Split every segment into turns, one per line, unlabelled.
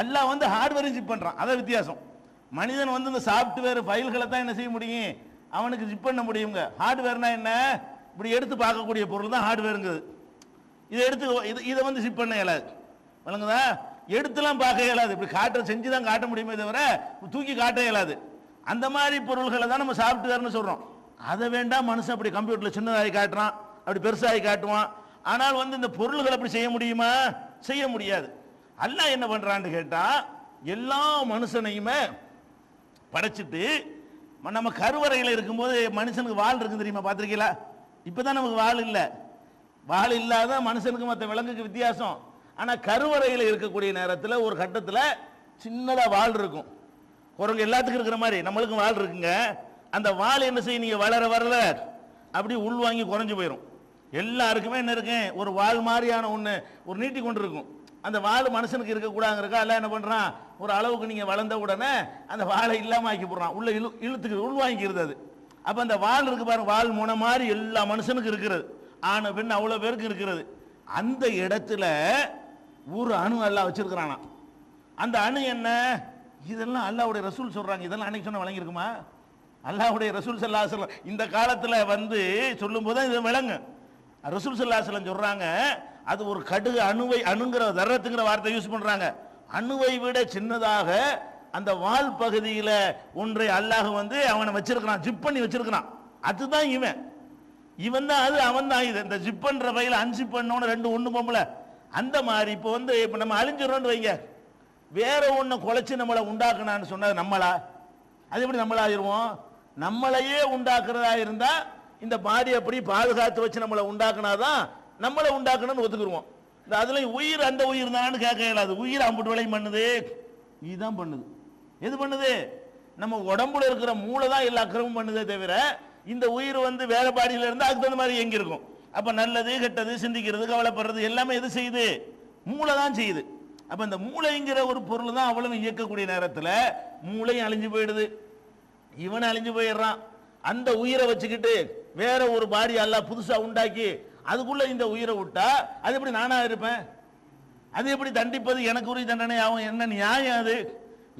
அல்லாஹ் வந்து ஹார்ட்வேரையும் ஜிப் பண்ணுறான் அதான் வித்தியாசம். மனிதன் வந்து இந்த சாஃப்ட்வேர் ஃபைல்களை தான் என்ன செய்ய முடியும்? அவனுக்கு ஜிப் பண்ண முடியுங்க. ஹார்ட்வேர்னா என்ன? இப்படி எடுத்து பார்க்கக்கூடிய பொருள் தான் ஹார்ட்வேருங்கிறது இதை எடுத்து இது இதை வந்து ஜிப் பண்ண இயலாது. வழங்குதா எடுத்துலாம் பார்க்க இயலாது. இப்படி காட்ட செஞ்சு தான் காட்ட முடியுமே தவிர தூக்கி காட்ட இயலாது. அந்த மாதிரி பொருள்களை தான் நம்ம சாஃப்ட்வேர்னு சொல்கிறோம் அதை வேண்டாம் மனுஷன் அப்படி கம்ப்யூட்டரில் சின்னதாகி காட்டுறான். அப்படி பெருசாகி காட்டுவான். ஆனால் வந்து இந்த பொருள்களை அப்படி செய்ய முடியுமா? செய்ய முடியாது. அல்லாஹ் என்ன பண்றான்னு கேட்டா எல்லா மனுஷனையுமே படைச்சிட்டு நம்ம கருவறையில் இருக்கும்போது மனுஷனுக்கு வால் இருக்கு தெரியுமா பார்த்துருக்கீங்களா? இப்போ தான் நமக்கு வால் இல்லை. வால் இல்லாத மனுஷனுக்கு மற்ற விலங்குக்கு வித்தியாசம். ஆனால் கருவறையில் இருக்கக்கூடிய நேரத்தில் ஒரு கட்டத்தில் சின்னதாக வால் இருக்கும். குரங்கு எல்லாத்துக்கும் இருக்கிற மாதிரி நம்மளுக்கும் வால் இருக்குங்க. அந்த வால் என்ன செய்யும்? நீங்கள் வளர வரல. அப்படி உள்வாங்கி குறைஞ்சு போயிடும் எல்லாருக்குமே என்ன இருக்கு? ஒரு வால் மாதிரியான ஒன்று ஒரு நீட்டி கொண்டு இருக்கும் அந்த வாள் மனுஷனுக்கு இருக்கக்கூடாங்கிறக்கா எல்லாம் என்ன பண்ணுறான் ஒரு அளவுக்கு நீங்கள் வளர்ந்த உடனே அந்த வாழை இல்லாமல் ஆக்கி போடுறான். உள்ள இழு இழுத்துக்கு உள்வாங்கிக்கிறது அது. அப்போ அந்த வால் இருக்கு பாருங்க வால் முனை மாதிரி எல்லா மனுஷனுக்கும் இருக்கிறது. ஆண் பெண் அவ்வளோ பேருக்கு இருக்கிறது. அந்த இடத்துல ஒரு அணு அல்லாஹ் வச்சிருக்கிறானா அந்த அணு என்ன? இதெல்லாம் அல்லாவுடைய ரசூல் சொல்கிறாங்க இதெல்லாம் அன்னைக்கு சொன்ன வழங்கியிருக்குமா? அல்லாவுடைய ரசூல் சல்லா சொல்ல இந்த காலத்தில் வந்து சொல்லும்போது தான் இது விளங்கு ரசூல் சல்லா சொல்லம் சொல்கிறாங்க அது ஒரு கடுகு அணுவை அணுங்கிற தர்றத்துங்கிற வார்த்தை யூஸ் பண்றாங்க. அணுவை விட சின்னதாக அந்த வால் பகுதியில் ஒன்றை அல்லாஹ் வந்து அவனை வச்சிருக்கிறான் ஜிப் பண்ணி வச்சிருக்கிறான். அதுதான் இவன். இவன் தான் அது அவன் தான் இது. இந்த ஜிப் பண்ற பையில அஞ்சு பண்ணோன்னு ரெண்டு ஒண்ணு பொம்பளை. அந்த மாதிரி இப்போ வந்து இப்போ நம்ம அழிஞ்சிடறோம்னு வைங்க. வேற ஒன்று குலைச்சி நம்மளை உண்டாக்குனான்னு சொன்னது நம்மளா? அது எப்படி நம்மளாயிருவோம் நம்மளையே உண்டாக்குறதா இருந்தா இந்த பாடி அப்படி பாதுகாத்து வச்சு நம்மளை உண்டாக்குனாதான் நம்மளை உண்டாக்கணும்னு ஒத்துக்குருவோம். இந்த அதில் உயிர் அந்த உயிர் தான் கேட்க இயலாது. உயிர் அம்புட்டு வேலையும் பண்ணுது. இதுதான் பண்ணுது. எது பண்ணுது? நம்ம உடம்புல இருக்கிற மூளை தான் எல்லா அக்கிரமும் பண்ணுதே தவிர இந்த உயிர் வந்து வேற பாடியில் இருந்து அதுக்கு தகுந்த மாதிரி எங்க இருக்கும்? நல்லது கெட்டது சிந்திக்கிறது கவலைப்படுறது எல்லாமே எது செய்யுது? மூளை தான் செய்யுது. அப்போ இந்த மூளைங்கிற ஒரு பொருள் தான் அவ்வளவு இயக்கக்கூடிய நேரத்தில் மூளையும் அழிஞ்சு போயிடுது. இவன் அழிஞ்சு போயிடுறான். அந்த உயிரை வச்சுக்கிட்டு வேற ஒரு பாடி எல்லாம் புதுசாக உண்டாக்கி அதுக்குள்ள இந்த உயிரை விட்டா அது எப்படி நானா இருப்பேன்? அது எப்படி தண்டிப்பது? எனக்கு உரிய தண்டனை ஆகும் என்ன நியாயம் அது?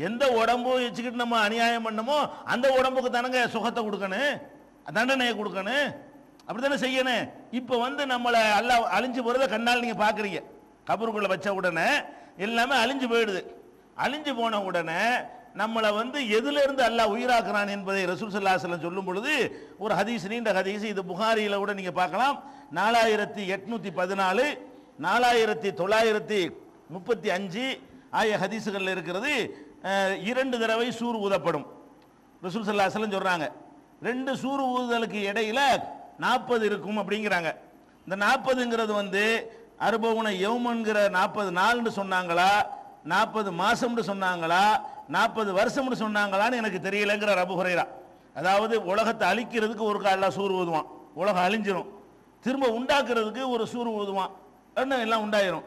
எந்த உடம்பு வச்சுக்கிட்டு நம்ம அநியாயம் பண்ணமோ அந்த உடம்புக்கு தானங்க சுகத்தை கொடுக்கணும்? தண்டனையை கொடுக்கணும்? அப்படி தானே செய்யணும்? இப்போ வந்து நம்மளை எல்லாம் அழிஞ்சு போகிறத கண்ணால் நீங்கள் பார்க்குறீங்க கபருக்குள்ளே வச்ச உடனே எல்லாமே அழிஞ்சு போயிடுது. அழிஞ்சு போன உடனே நம்மளை வந்து எதிலிருந்து அல்லாஹ் உயிராக்குறான் என்பதை ரசூல் ஸல்லல்லாஹு சொல்லும் பொழுது ஒரு ஹதீஸ் நீண்ட ஹதீஸ் இது புகாரியில் கூட நீங்கள் பார்க்கலாம். நாலாயிரத்தி எட்நூற்றி பதினாலு நாலாயிரத்தி தொள்ளாயிரத்தி முப்பத்தி அஞ்சு ஆய ஹதீஸுகளில் இருக்கிறது. இரண்டு தடவை சூர் ஊதப்படும். ரசூல் ஸல்லல்லாஹு அலைஹி ரெண்டு சூர் ஊதுதலுக்கு இடையில் நாற்பது இருக்கும் அப்படிங்கிறாங்க. இந்த நாற்பதுங்கிறது வந்து அருபவுன யவுமன்கிற நாற்பது நாள்னு சொன்னாங்களா? நாற்பது மாதம்னு சொன்னாங்களா நாற்பது வருஷம்னு சொன்னாங்களான்னு எனக்கு தெரியலைங்கிற ரபு ஹுரைரா. அதாவது உலகத்தை அழிக்கிறதுக்கு ஒரு காலில் சூறு ஊதுவான். உலகம் அழிஞ்சிரும். திரும்ப உண்டாக்குறதுக்கு ஒரு சூறு ஊதுவான். எல்லாம் உண்டாயிரும்.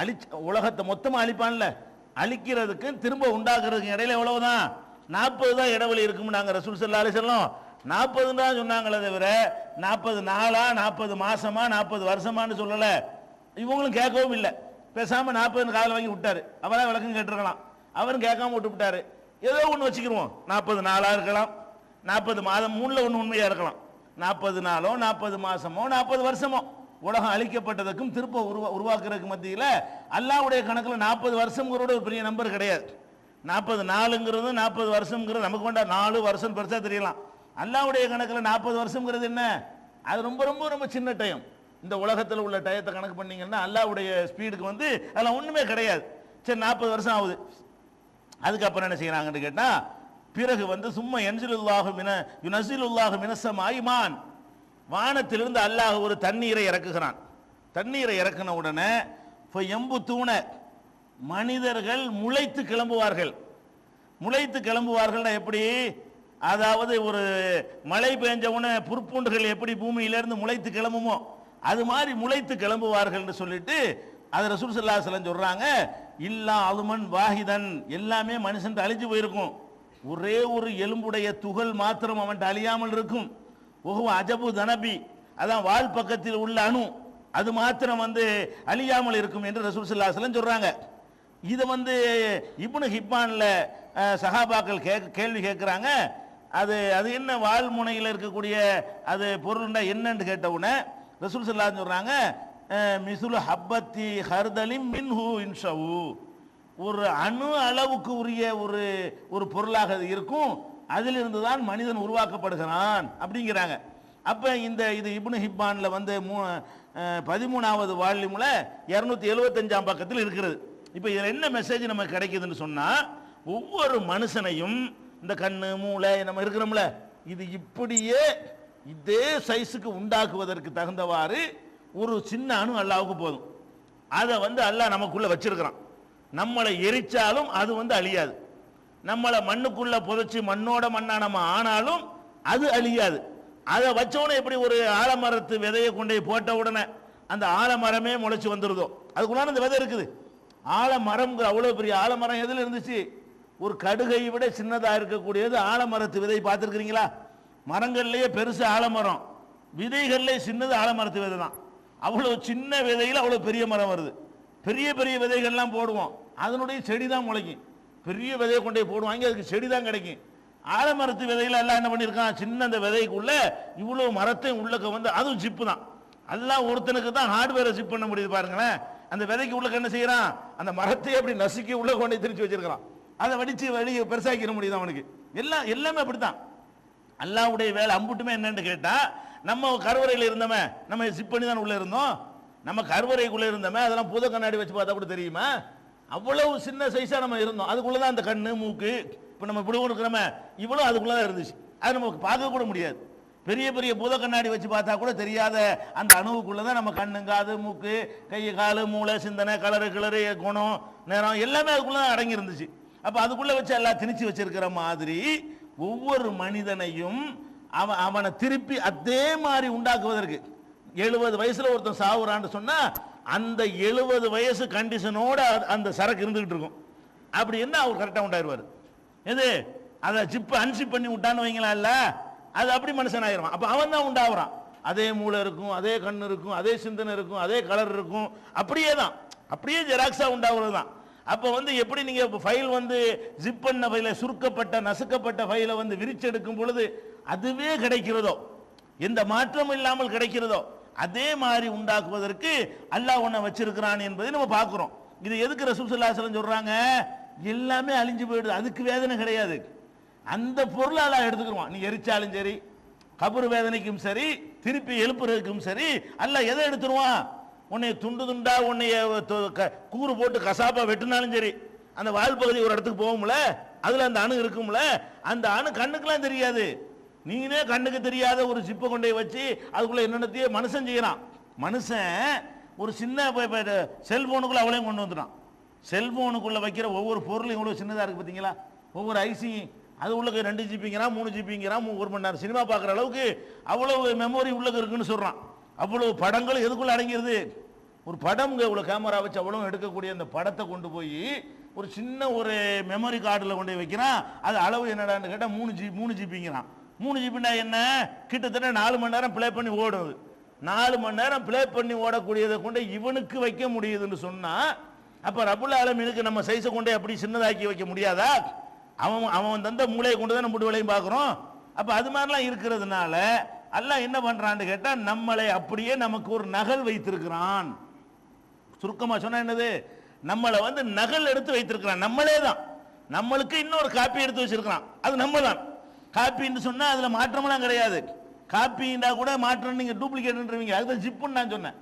அழிச்சு உலகத்தை மொத்தமாக அழிப்பான்ல. அழிக்கிறதுக்கு திரும்ப உண்டாக்குறதுக்கு இடையில எவ்வளவு தான் நாற்பது தான் இடைவெளி இருக்கும்னாங்க ரசூல் சல்லா அலிசல்லம் நாற்பது தான் சொன்னாங்களே தவிர நாற்பது நாளா நாற்பது மாசமா நாற்பது வருஷமான்னு சொல்லலை. இவங்களும் கேட்கவும் இல்லை. பேசாம நாற்பது காதில் வாங்கி விட்டாரு. அவரா விளக்கம் கேட்டிருக்கலாம். அவரும் கேட்காம விட்டு விட்டாரு. ஏதோ ஒன்று வச்சுக்கிருவோம். நாற்பது நாளாக இருக்கலாம். நாற்பது மாதம் மூணில் ஒன்று உண்மையாக இருக்கலாம். நாற்பது நாளோ நாற்பது மாதமோ நாற்பது வருஷமோ. உலகம் அழிக்கப்பட்டதுக்கும் திருப்ப உருவா உருவாக்குறதுக்கு மத்தியில் அல்லாவுடைய கணக்கில் நாற்பது வருஷங்கிறோட ஒரு பெரிய நம்பர் கிடையாது. நாற்பது நாளுங்கிறது நாற்பது வருஷங்கிறது நமக்கு வேண்டாம் நாலு வருஷம் பெருசாக தெரியலாம். அல்லாவுடைய கணக்கில் நாற்பது வருஷங்கிறது என்ன? அது ரொம்ப ரொம்ப ரொம்ப சின்ன டைம் இந்த உலகத்தில் உள்ள டயத்தை கணக்கு பண்ணீங்கன்னா அல்லாவுடைய ஸ்பீடுக்கு வந்து அதெல்லாம் ஒன்றுமே கிடையாது. சரி நாற்பது வருஷம் ஆகுது. அதுக்கப்புறம் என்ன செய்கிறாங்கன்னு கேட்டால் பிறகு வந்து சும்மா என்சிலுல்லாஹு மின யுனசிலுல்லாஹு மினசம் ஆயிமான் வானத்திலிருந்து அல்லாஹ் ஒரு தண்ணீரை இறக்குகிறான். தண்ணீரை இறக்குன உடனே எம்பு தூண மனிதர்கள் முளைத்து கிளம்புவார்கள். முளைத்து கிளம்புவார்கள்னா எப்படி? அதாவது ஒரு மழை பெஞ்ச உடனே புற்பூண்டுகள் எப்படி பூமியிலிருந்து முளைத்து கிளம்புமோ? அது மாதிரி முளைத்து கிளம்புவார்கள்னு சொல்லிட்டு அது ரசூல் சல்லா சொல்றாங்க. இல்லா அலுமன் வாஹிதன். எல்லாமே மனுஷன் அழிஞ்சு போயிருக்கும். ஒரே ஒரு எலும்புடைய துகள் மாத்திரம் அவன்கிட்ட அழியாமல் இருக்கும். ஓஹோ அஜபு தனபி. அதான் வால் பக்கத்தில் உள்ள அணு. அது மாத்திரம் வந்து அழியாமல் இருக்கும் என்று ரசூல் சல்லா சொல்கிறாங்க இதை வந்து இப்னு ஹிப்பானில் சஹாபாக்கள் கேக் கேள்வி கேட்குறாங்க. அது அது என்ன வாழ்முனையில் இருக்கக்கூடிய அது பொருள்னா என்னன்னு கேட்ட உடனே ரசூல் ஸல்லல்லாஹு சொல்கிறாங்க அஹ், மிசுலு ஹப்பத்தி ஹர்தலிம் மின்ஹு இன்ஷவு. ஒரு அணு அளவுக்கு உரிய ஒரு ஒரு பொருளாக அது இருக்கும். அதிலிருந்து தான் மனிதன் உருவாக்கப்படுகிறான் அப்படிங்கிறாங்க. அப்போ இந்த இது இப்னு ஹிப்பானில் வந்து மூ பதிமூணாவது வால்யூமில் இரநூத்தி எழுபத்தஞ்சாம் பக்கத்தில் இருக்கிறது. இப்போ இதில் என்ன மெசேஜ் நமக்கு கிடைக்குதுன்னு சொன்னால் ஒவ்வொரு மனுஷனையும் இந்த கண் மூளை நம்ம இருக்கிறோம்ல இது இப்படியே இதே சைஸுக்கு உண்டாக்குவதற்கு தகுந்தவாறு ஒரு சின்ன அணு அல்லாவுக்கு போதும். அதை வந்து அல்லாஹ் நமக்குள்ளே வச்சிருக்கிறான். நம்மளை எரிச்சாலும் அது வந்து அழியாது. நம்மளை மண்ணுக்குள்ளே புதைச்சி மண்ணோட மண்ணாக நம்ம ஆனாலும் அது அழியாது. அதை வச்சவொடனே எப்படி ஒரு ஆலமரத்து விதையை கொண்டு போட்ட உடனே அந்த ஆலமரமே முளைச்சி வந்துருதோ? அதுக்குள்ளான அந்த விதை இருக்குது. ஆலமரம்ங்கிற அவ்வளோ பெரிய ஆலமரம் எதில் இருந்துச்சு? ஒரு கடுகை விட சின்னதாக இருக்கக்கூடியது ஆலமரத்து விதை பார்த்துருக்குறீங்களா? மரங்கள்லேயே பெருசு ஆலமரம். விதைகள்லேயே சின்னது ஆலமரத்து விதை தான். அவ்வளோ சின்ன விதையில் அவ்வளோ பெரிய மரம் வருது. பெரிய பெரிய விதைகள்லாம் போடுவோம். அதனுடைய செடி தான் முளைக்கும். பெரிய விதையை கொண்டே போடுவாங்க அதுக்கு செடி தான் கிடைக்கும். ஆலமரத்து விதையில எல்லாம் என்ன பண்ணியிருக்கான்? சின்ன அந்த விதைக்குள்ள இவ்வளோ மரத்தையும் உள்ளக்க வந்து அதுவும் ஜிப்பு தான். எல்லாம் ஒருத்தனுக்கு தான் ஹார்ட்வேரை ஜிப் பண்ண முடியுது பாருங்களேன். அந்த விதைக்கு உள்ளக்க என்ன செய்கிறான் அந்த மரத்தையே அப்படி நசுக்கி உள்ள கொண்டு போய் திரிச்சு வச்சிருக்கிறான். அதை வடித்து வழி பெருசாக்கிட முடியுது அவனுக்கு? எல்லாம் எல்லாமே அப்படி தான் அல்லாவுடைய வேலை அம்புட்டுமே என்னன்னு கேட்டா நம்ம கருவறையில் இருந்தோமே நம்ம சிப் பண்ணி தான் உள்ள இருந்தோம்? நம்ம கருவறைக்குள்ளே இருந்தோமே அதெல்லாம் புத கண்ணாடி வச்சு பார்த்தா கூட தெரியுமா? அவ்வளவு சின்ன சைஸாக நம்ம இருந்தோம். அதுக்குள்ளே தான் அந்த கண்ணு மூக்கு இப்போ நம்ம இப்படி இருக்கிறோமே இவ்வளோ அதுக்குள்ளே தான் இருந்துச்சு. அது நமக்கு பார்க்க கூட முடியாது. பெரிய பெரிய பூத கண்ணாடி வச்சு பார்த்தா கூட தெரியாத அந்த அணுவுக்குள்ளே தான் நம்ம கண்ணு காது மூக்கு கை கால் மூளை சிந்தனை கலரு கிளறு குணம் நேரம் எல்லாமே அதுக்குள்ளே தான் அடங்கி இருந்துச்சு. அப்போ அதுக்குள்ளே வச்சு எல்லாம் திணிச்சு வச்சிருக்கிற மாதிரி ஒவ்வொரு மனிதனையும் அவன் அவனை திருப்பி அதே மாதிரி உண்டாக்குவதற்கு. எழுபது வயசுல ஒருத்தன் சாவுறான்னு சொன்னா அந்த எழுபது வயசு கண்டிஷனோட அந்த சரக்கு இருந்துகிட்டு இருக்கும். அப்படி என்ன அவர் கரெக்டாக உண்டாயிருவார்? எது? அதை ஜிப்பு அன்சிப் பண்ணி விட்டான்னு வைங்களா இல்லை அது அப்படி மனுஷன் ஆயிடுவான் அப்போ அவன் தான் உண்டாகிறான் அதே மூளை இருக்கும் அதே கண் இருக்கும் அதே சிந்தனை இருக்கும் அதே கலர் இருக்கும். அப்படியே தான் அப்படியே ஜெராக்ஸாக உண்டாகிறது தான் அப்போ வந்து எப்படி நீங்கள் ஃபைல் வந்து ஜிப் பண்ண ஃபைல சுருக்கப்பட்ட நசுக்கப்பட்ட ஃபைலை வந்து விரிச்செடுக்கும் பொழுது அதுவே கிடைக்கிறதோ? எந்த மாற்றமும் இல்லாமல் கிடைக்கிறதோ? அதே மாதிரி உண்டாக்குவதற்கு அல்லாஹ் ஒன்றை வச்சிருக்கிறான் என்பதை நம்ம பார்க்குறோம். இது எதுக்கு ரசூசல்லாசலம் சொல்கிறாங்க எல்லாமே அழிஞ்சு போயிடுது. அதுக்கு வேதனை கிடையாது. அந்த பொருளை அல்லாஹ் எடுத்துக்கிடுவான் நீ எரிச்சாலும் சரி கபர் வேதனைக்கும் சரி திருப்பி எழுப்புறதுக்கும் சரி அல்ல எதை எடுத்துருவான்? உன்னை துண்டு துண்டா உன்னைய க- கூறு போட்டு கசாப்பா வெட்டினாலும் சரி அந்த வால் பகுதி ஒரு இடத்துக்கு போகும்ல அதுல அந்த அணு இருக்கும்ல அந்த அணு கண்ணுக்கெல்லாம் தெரியாது. நீனே கண்ணுக்கு தெரியாத ஒரு சிப்பை கொண்டே வச்சு அதுக்குள்ள என்னென்னத்தையே மனுஷன் செய்யறான். மனுஷன் ஒரு சின்ன செல்போனுக்குள்ள அவளையும் கொண்டு வந்துட்டான். செல்போனுக்குள்ள வைக்கிற ஒவ்வொரு பொருளும் இவ்வளவு சின்னதா இருக்கு பாத்தீங்களா? ஒவ்வொரு ஐசியும் அது உள்ளக்கு ரெண்டு ஜிபிங்கிறான் மூணு ஜிபிங்கிறான் ஒரு மணி நேரம் சினிமா பார்க்குற அளவுக்கு அவ்வளவு மெமரி உள்ளக்கு இருக்குன்னு சொல்றான். அவ்வளவு படங்கள் எதுக்குள்ள அடங்கிருது? ஒரு படம் இவ்வளவு கேமரா வச்சு அவ்வளவு எடுக்கக்கூடிய அந்த படத்தை கொண்டு போய் ஒரு சின்ன ஒரு மெமரி கார்டில் கொண்டு போய் வைக்கிறான் அது அளவு என்னடான்னு கேட்டால் மூணு ஜி மூணு ஜிபிங்கிறான் மூணு ஜிபின்னா என்ன? கிட்டத்தட்ட நாலு மணி நேரம் ப்ளே பண்ணி ஓடுது நாலு மணி நேரம் ப்ளே பண்ணி ஓடக்கூடியதை கொண்டு இவனுக்கு வைக்க முடியுதுன்னு சொன்னால் அப்போ ரபுல் ஆலமீனுக்கு நம்ம சைஸை கொண்டு அப்படி சின்னதாக்கி வைக்க முடியாதா? அவன் அவன் தந்த மூளையை கொண்டு தான் நம்ம வேலையும் பார்க்குறோம். அப்போ அது மாதிரிலாம் இருக்கிறதுனால அல்லாஹ் என்ன பண்றான்னு கேட்டா நம்மளை அப்படியே நமக்கு ஒரு நகல் வைத்திருக்கிறான். சுருக்கமா சொன்னா என்னது? நம்மளை வந்து நகல் எடுத்து வைத்திருக்கிறான். நம்மளே தான். நம்மளுக்கு இன்னொரு காப்பி எடுத்து வச்சிருக்கிறான். அது நம்ம தான் காப்பின்னு சொன்னா அதுல மாற்றமெல்லாம் கிடையாது. காப்பின்னா கூட மாற்றம் நீங்க டூப்ளிகேட்ன்றவீங்க அதுதான் ஜிப்புன்னு நான் சொன்னேன்.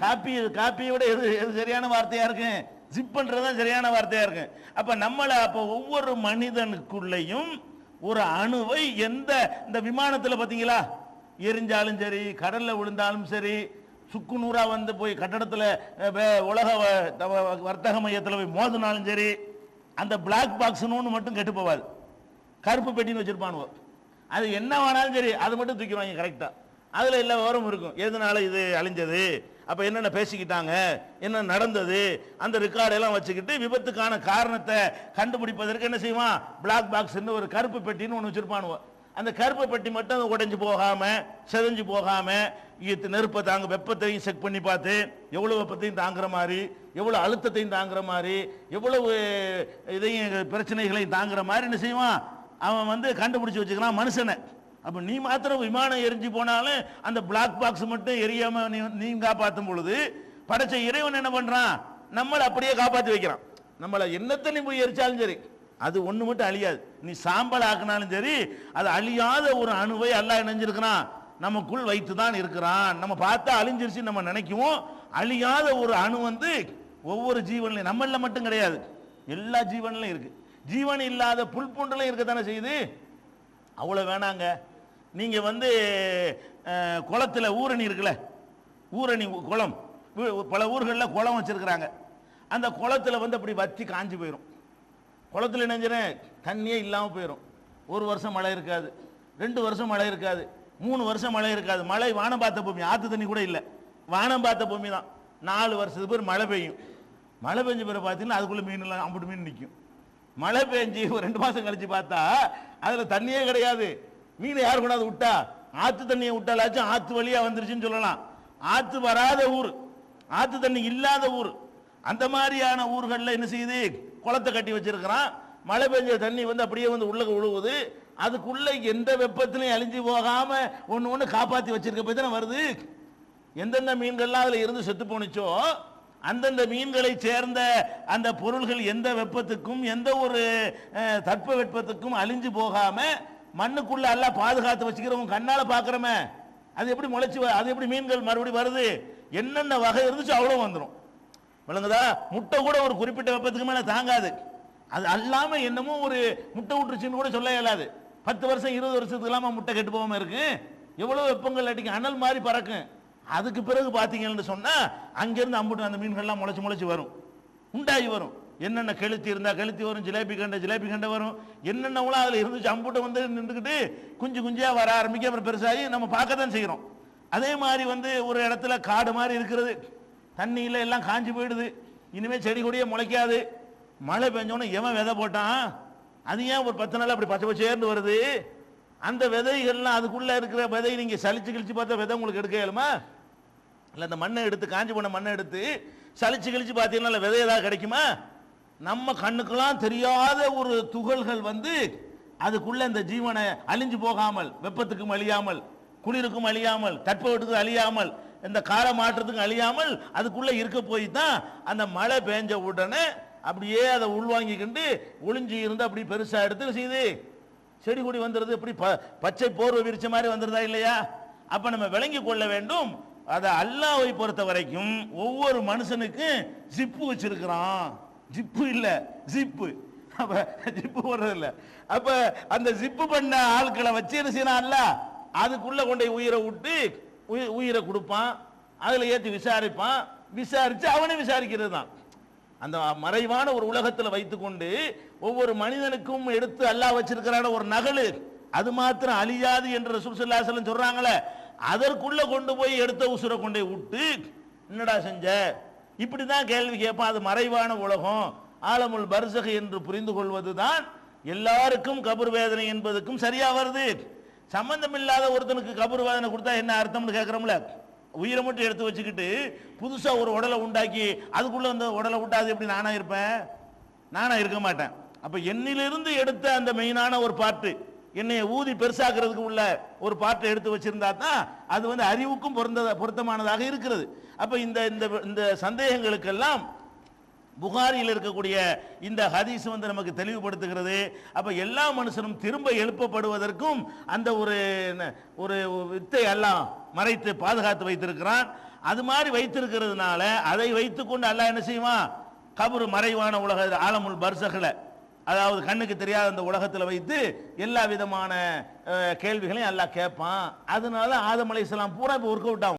காப்பி காப்பியை விட எது எது சரியான வார்த்தையா இருக்கு? ஜிப் தான் சரியான வார்த்தையா இருக்கு. அப்ப நம்மளை அப்ப ஒவ்வொரு மனிதனுக்குள்ளேயும் ஒரு அணுவை எந்த இந்த விமானத்தில் பார்த்தீங்களா எரிஞ்சாலும் சரி கடலில் விழுந்தாலும் சரி சுக்கு நூறாக வந்து போய் கட்டடத்தில் உலக வ- வர்த்தக மையத்தில் போய் மோதினாலும் சரி அந்த பிளாக் பாக்ஸ்னு மட்டும் கெட்டு போவாது. கருப்பு பெட்டின்னு வச்சிருப்பானுவோ. அது என்ன வேணாலும் சரி அது மட்டும் தூக்கிடுவாங்க கரெக்டாக அதில் எல்லா விவரமும் இருக்கும். எதனால இது அழிஞ்சது? அப்போ என்னென்ன பேசிக்கிட்டாங்க? என்ன நடந்தது? அந்த ரெக்கார்டெல்லாம் வச்சுக்கிட்டு விபத்துக்கான காரணத்தை கண்டுபிடிப்பதற்கு என்ன செய்வான்? பிளாக் பாக்ஸ்ன்னு ஒரு கருப்பு பெட்டின்னு ஒன்று வச்சுருப்பானுவோ. அந்த கருப்பு பெட்டி மட்டும் உடைஞ்சு போகாம செதஞ்சு போகாம நெருப்பை தாங்க வெப்பத்தையும் செக் பண்ணி பார்த்து எவ்வளவு வெப்பத்தையும் தாங்குற மாதிரி எவ்வளவு அழுத்தத்தையும் தாங்குற மாதிரி எவ்வளவு இதையும் பிரச்சனைகளையும் தாங்குற மாதிரி என்ன செய்வான்? அவன் வந்து கண்டுபிடிச்சு வச்சுக்கலாம் மனுஷனை. அப்போ நீ மாத்திரம் விமானம் எரிஞ்சு போனாலும் அந்த பிளாக் பாக்ஸ் மட்டும் எரியாம நீ நீ காப்பாற்றும் பொழுது படைச்ச இறைவன் என்ன பண்றான்? நம்மளை அப்படியே காப்பாற்றி வைக்கிறான். நம்மளை என்னத்தை நீ போய் எரிச்சாலும் சரி அது ஒன்று மட்டும் அழியாது. நீ சாம்பல் ஆக்கினாலும் சரி அது அழியாத ஒரு அணுவை அல்லாஹ் இணைஞ்சிருக்கிறான். நமக்குள் வைத்து தான் இருக்கிறான். நம்ம பார்த்தா அழிஞ்சிருச்சு நம்ம நினைக்குவோம். அழியாத ஒரு அணு வந்து ஒவ்வொரு ஜீவன்லையும் நம்மளில் மட்டும் கிடையாது. எல்லா ஜீவன்லையும் இருக்கு. ஜீவன் இல்லாத புல் பூண்டுலையும் இருக்கத்தானே செய்யுது? அவ்வளோ வேணாங்க. நீங்கள் வந்து குளத்தில் குளத்துல ஊரணி இருக்குல்ல? ஊரணி குளம். பல ஊர்களில் குளம் வச்சுருக்குறாங்க. அந்த குளத்துல வந்து அப்படி வத்தி காஞ்சு போயிடும் குளத்துல நினைஞ்சிறேன் தண்ணியே இல்லாமல் போயிடும் ஒரு வருஷம் மழை இருக்காது. ரெண்டு வருஷம் மழை இருக்காது. மூணு வருஷம் மழை இருக்காது. மழை வானம் பார்த்த பூமி ஆற்று தண்ணி கூட இல்லை. வானம் பார்த்த பூமி தான். நாலு வருஷத்துக்கு பேர் மழை பெய்யும். மழை பெஞ்ச பிறகு பார்த்தீங்கன்னா அதுக்குள்ளே மீன்லாம் அம்புட்டு மீன் நிற்கும் மழை பெஞ்சு ஒரு ரெண்டு மாதம் கழித்து பார்த்தா அதில் தண்ணியே கிடையாது. மீன் யார் கொண்டாந்து விட்டா? ஆற்று தண்ணியை விட்டாலாச்சும் ஆற்று வழியாக வந்துருச்சுன்னு சொல்லலாம். ஆற்று வராத ஊர். ஆற்று தண்ணி இல்லாத ஊர். அந்த மாதிரியான ஊர்களில் என்ன செய்யுது? குளத்தை கட்டி வச்சிருக்கிறான். மழை பெஞ்ச தண்ணி வந்து அப்படியே வந்து உள்ள விழுவுது அதுக்குள்ள எந்த வெப்பத்திலையும் அழிஞ்சு போகாம ஒன்று ஒன்று காப்பாற்றி வச்சிருக்க போய் தானே வருது? எந்தெந்த மீன்கள்லாம் அதில் இருந்து செத்து போனுச்சோ அந்தந்த மீன்களை சேர்ந்த அந்த பொருள்கள் எந்த வெப்பத்துக்கும் எந்த ஒரு தட்ப வெப்பத்துக்கும் அழிஞ்சு போகாம மண்ணுக்குள்ள எல்லாம் பாதுகாத்து வச்சுக்கிறவங்க கண்ணால் பார்க்குறோமே அது எப்படி முளைச்சி வ- அது எப்படி மீன்கள் மறுபடியும் வருது? என்னென்ன வகை இருந்துச்சோ அவ்வளோ வந்துடும் விளங்குதா? முட்டை கூட ஒரு குறிப்பிட்ட வெப்பத்துக்கு மேலே தாங்காது. அது அல்லாமல் என்னமோ ஒரு முட்டை விட்டுருச்சுன்னு கூட சொல்ல இயலாது. பத்து வருஷம் இருபது வருஷத்துக்கு இல்லாமல் முட்டை கெட்டு போகாமல் இருக்கு. எவ்வளோ வெப்பங்கள் அடிக்கும் அனல் மாதிரி பறக்கும். அதுக்கு பிறகு பார்த்தீங்கன்னு சொன்னால் அங்கேருந்து அம்புட்டு அந்த மீன்கள்லாம் முளைச்சி முளைச்சி வரும். உண்டாகி வரும். என்னென்ன கெளுத்தி இருந்தால் கெளுத்தி வரும் ஜிலேபி கண்டை ஜிலேபி கண்டை வரும். என்னென்னவெல்லாம் அதில் இருந்துச்சு அம்புட்டு வந்து நின்றுக்கிட்டு குஞ்சு குஞ்சாக வர ஆரம்பிக்க அப்புறம் பெருசாகி நம்ம பார்க்க தான் செய்கிறோம் அதே மாதிரி வந்து ஒரு இடத்துல காடு மாதிரி இருக்கிறது. தண்ணியில் எல்லாம் காஞ்சு போயிடுது. இனிமேல் செடி கொடியே முளைக்காது. மழை பெஞ்சோன்னு எவன் விதை போட்டான்? அது ஏன் ஒரு பத்து நாள் அப்படி பச்சை பச்சேர்ந்து வருது? அந்த விதைகள்லாம் அதுக்குள்ளே இருக்கிற விதை நீங்கள் சளிச்சு கிழிச்சு பார்த்தா விதை உங்களுக்கு எடுக்க இயலுமா? இல்லை அந்த மண்ணை எடுத்து காஞ்சி போன மண்ணை எடுத்து சளிச்சு கிழிச்சு பார்த்தீங்கன்னா விதை ஏதாவது கிடைக்குமா? நம்ம கண்ணுக்கெல்லாம் தெரியாத ஒரு துகள்கள் வந்து அதுக்குள்ளே இந்த ஜீவனை அழிஞ்சு போகாமல் வெப்பத்துக்கும் அழியாமல் குளிருக்கும் அழியாமல் தட்பவெட்டுக்கும் அழியாமல் இந்த கால மாற்றத்துக்கும் அழியாமல் அதுக்குள்ளே இருக்க போய் தான் அந்த மழை பெஞ்ச உடனே அப்படியே அதை உள்வாங்கிக்கிண்டு ஒளிஞ்சு இருந்து அப்படி பெருசாக எடுத்து செய்யுது? செடி கொடி வந்துடுது இப்படி ப- பச்சை போர்வை விரிச்ச மாதிரி வந்துருதா இல்லையா? அப்போ நம்ம விளங்கி கொள்ள வேண்டும். அதை அல்லாவை பொறுத்த வரைக்கும் ஒவ்வொரு மனுஷனுக்கும் ஜிப்பு வச்சிருக்கிறான். ஜிப்பு இல்லை ஜிப்பு. அப்போ ஜிப்பு போடுறது அப்போ அந்த ஜிப்பு பண்ண ஆட்களை வச்சு என்ன செய்யலாம் அல்ல அதுக்குள்ளே கொண்டு போய் உயிரை விட்டு உயிரை கொடுப்பான் அதில் ஏற்றி விசாரிப்பான். விசாரித்து அவனை விசாரிக்கிறது தான் அந்த மறைவான ஒரு உலகத்தில் வைத்துக்கொண்டு ஒவ்வொரு மனிதனுக்கும் எடுத்து அல்லாஹ் வச்சிருக்கிறான ஒரு நகல். அது மாத்திரம் அழியாது என்று ரசூல் ஸல்லல்லாஹு அலைஹி அதற்குள்ள கொண்டு போய் எடுத்த உசுரை கொண்டு விட்டு என்னடா செஞ்ச? இப்படி தான் கேள்வி கேட்பான். அது மறைவான உலகம். ஆலமுல் பர்சக என்று புரிந்து கொள்வது தான் எல்லாருக்கும் கபர் வேதனை என்பதுக்கும் சரியா வருது. சம்பந்தம் இல்லாத ஒருத்தனுக்கு கபர் வேதனை கொடுத்தா என்ன அர்த்தம்னு கேட்குறோம்ல உயிரை மட்டும் எடுத்து வச்சுக்கிட்டு புதுசா ஒரு உடலை உண்டாக்கி அதுக்குள்ள அந்த உடலை விட்டாது எப்படி நானா இருப்பேன்? நானா இருக்க மாட்டேன். அப்ப என்னிலிருந்து எடுத்த அந்த மெயினான ஒரு பாட்டு என்னை ஊதி பெருசாக்குறதுக்கு உள்ள ஒரு பாட்டை எடுத்து வச்சிருந்தா தான் அது வந்து அறிவுக்கும் பொருந்த பொருத்தமானதாக இருக்கிறது. அப்ப இந்த இந்த இந்த சந்தேகங்களுக்கெல்லாம் புகாரியில் இருக்கக்கூடிய இந்த ஹதீஸ் வந்து நமக்கு தெளிவுபடுத்துகிறது. அப்போ எல்லா மனுஷனும் திரும்ப எழுப்பப்படுவதற்கும் அந்த ஒரு ஒரு வித்தை எல்லாம் மறைத்து பாதுகாத்து வைத்திருக்கிறான். அது மாதிரி வைத்திருக்கிறதுனால அதை வைத்துக்கொண்டு அல்லாஹ் என்ன செய்வான் கபரு மறைவான உலக ஆலமுல் பர்சகல அதாவது கண்ணுக்கு தெரியாத அந்த உலகத்தில் வைத்து எல்லா விதமான கேள்விகளையும் எல்லாம் கேட்பான். அதனால ஆதம் இஸ்லாம் பூரா இப்போ ஒர்க் அவுட் ஆகும்.